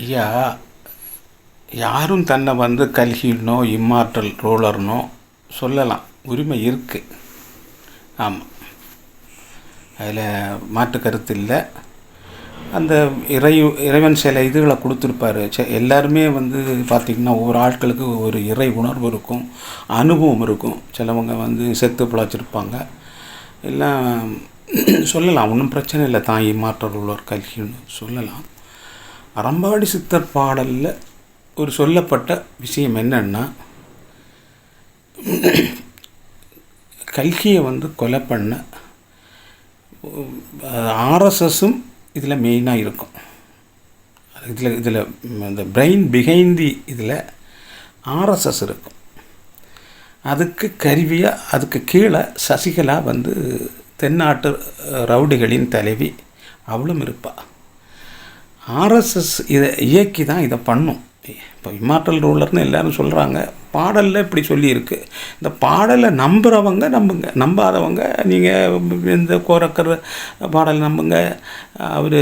ஐயா யாரும் தன்னை வந்து கல்கினோ இம்மார்டல் ரோலர்னோ சொல்லலாம். உரிமை இருக்குது ஆமாம் அதில் மாற்று கருத்து இல்லை. அந்த இறை இறைவன் சில இதுகளை கொடுத்துருப்பாரு. எல்லாருமே வந்து பார்த்திங்கன்னா ஒவ்வொரு ஆட்களுக்கு ஒரு இறை உணர்வு இருக்கும் அனுபவம் இருக்கும். சிலவங்க வந்து செத்து பிழைச்சிருப்பாங்க. எல்லாம் சொல்லலாம். ஒன்றும் பிரச்சனை இல்லை. தான் இம்மாற்றல் உள்ளவர் கல்கின்னு சொல்லலாம். அறம்பாடி சித்தர் பாடலில் ஒரு சொல்லப்பட்ட விஷயம் என்னன்னா கல்கியை வந்து கொலை பண்ண ஆர்எஸ்எஸும் இதில் மெயினாக இருக்கும். இதில் இதில் இந்த பிரெயின் பிஹைந்தி இதில் ஆர்எஸ்எஸ் இருக்கும். அதுக்கு கருவியாக அதுக்கு கீழே சசிகலா வந்து தென்னாட்டு ரவுடிகளின் தலைவி அவளும் இருப்பாள் ஆர்எஸ்எஸ் இதை இயக்கி தான் இதை பண்ணும். இப்போ இம்மாற்றல் ரூலர்னு எல்லாரும் சொல்கிறாங்க பாடலில் இப்படி சொல்லியிருக்கு. இந்த பாடலை நம்புகிறவங்க நம்புங்க. நம்பாதவங்க நீங்கள் இந்த கோரக்கர் பாடலை நம்புங்க. அவர்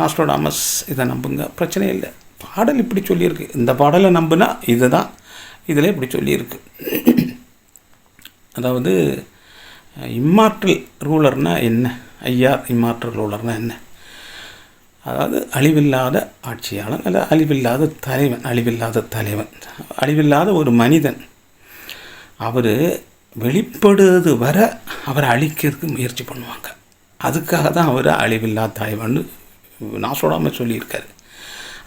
நாஸ்டோடாமஸ் இதை நம்புங்க. பிரச்சனை இல்லை. பாடல் இப்படி சொல்லியிருக்கு. இந்த பாடலை நம்புனா இதுதான் இதில் இப்படி சொல்லியிருக்கு. அதாவது இம்மாற்றல் ரூலர்னால் என்ன? ஐயா இம்மாற்றல் ரூலர்னால் என்ன? அதாவது அழிவில்லாத ஆட்சியாளன் அல்ல அழிவில்லாத தலைவன் அழிவில்லாத தலைவன். அழிவில்லாத ஒரு மனிதன் அவர் வெளிப்படுவது வர அவரை அழிக்கிறதுக்கு முயற்சி பண்ணுவாங்க. அதுக்காக தான் அவர் அழிவில்லாத தலைவன் நான் சொல்லாமல் சொல்லியிருக்காரு.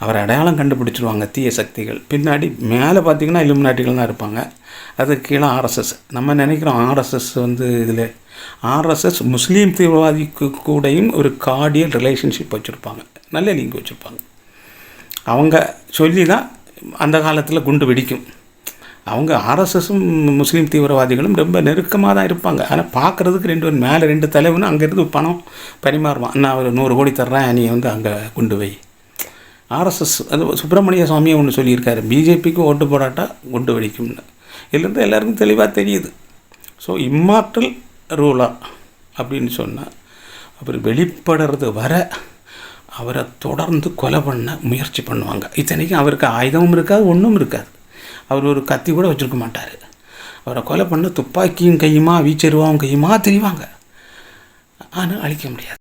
அவர் அடையாளம் கண்டுபிடிச்சிருவாங்க தீய சக்திகள். பின்னாடி மேலே பார்த்தீங்கன்னா இலுமினாட்டிகள் தான் இருப்பாங்க. அது கீழே ஆர்எஸ்எஸ். நம்ம நினைக்கிறோம் ஆர்எஸ்எஸ் வந்து இதில் ஆர்எஸ்எஸ் முஸ்லீம் தீவிரவாதிக்கு கூடயும் ஒரு கார்டியல் ரிலேஷன்ஷிப் வச்சுருப்பாங்க. நல்ல லிங்க் வச்சுருப்பாங்க. அவங்க சொல்லி தான் அந்த காலத்தில் குண்டு வெடிக்கும். அவங்க ஆர்எஸ்எஸும் முஸ்லீம் தீவிரவாதிகளும் ரொம்ப நெருக்கமாக தான் இருப்பாங்க. ஆனால் பார்க்குறதுக்கு ரெண்டு பேர் மேலே ரெண்டு தலைவனும் அங்கேருந்து பணம் பரிமாறுவான். நான் ஒரு நூறு கோடி தர்றேன் நீ வந்து அங்கே குண்டு வை. ஆர்எஸ்எஸ் அது சுப்பிரமணிய சுவாமியை ஒன்று சொல்லியிருக்காரு. பிஜேபிக்கு ஓட்டு போடாட்டா குண்டு வெடிக்கும்னு. இதுலேருந்து எல்லாருக்கும் தெளிவாக தெரியுது. ஸோ இம்மாற்றல் ரூலா அப்படின்னு சொன்னால் அவர் வெளிப்படுறது வர அவரை தொடர்ந்து கொலை பண்ண முயற்சி பண்ணுவாங்க. இத்தனைக்கும் அவருக்கு ஆயுதமும் இருக்காது ஒன்றும் இருக்காது. அவர் ஒரு கத்தி கூட வச்சுருக்க மாட்டார். அவரை கொலை பண்ண துப்பாக்கியும் கையுமா வீச்சருவாவும் கையுமா தெரிவாங்க. ஆனால் அழிக்க முடியாது.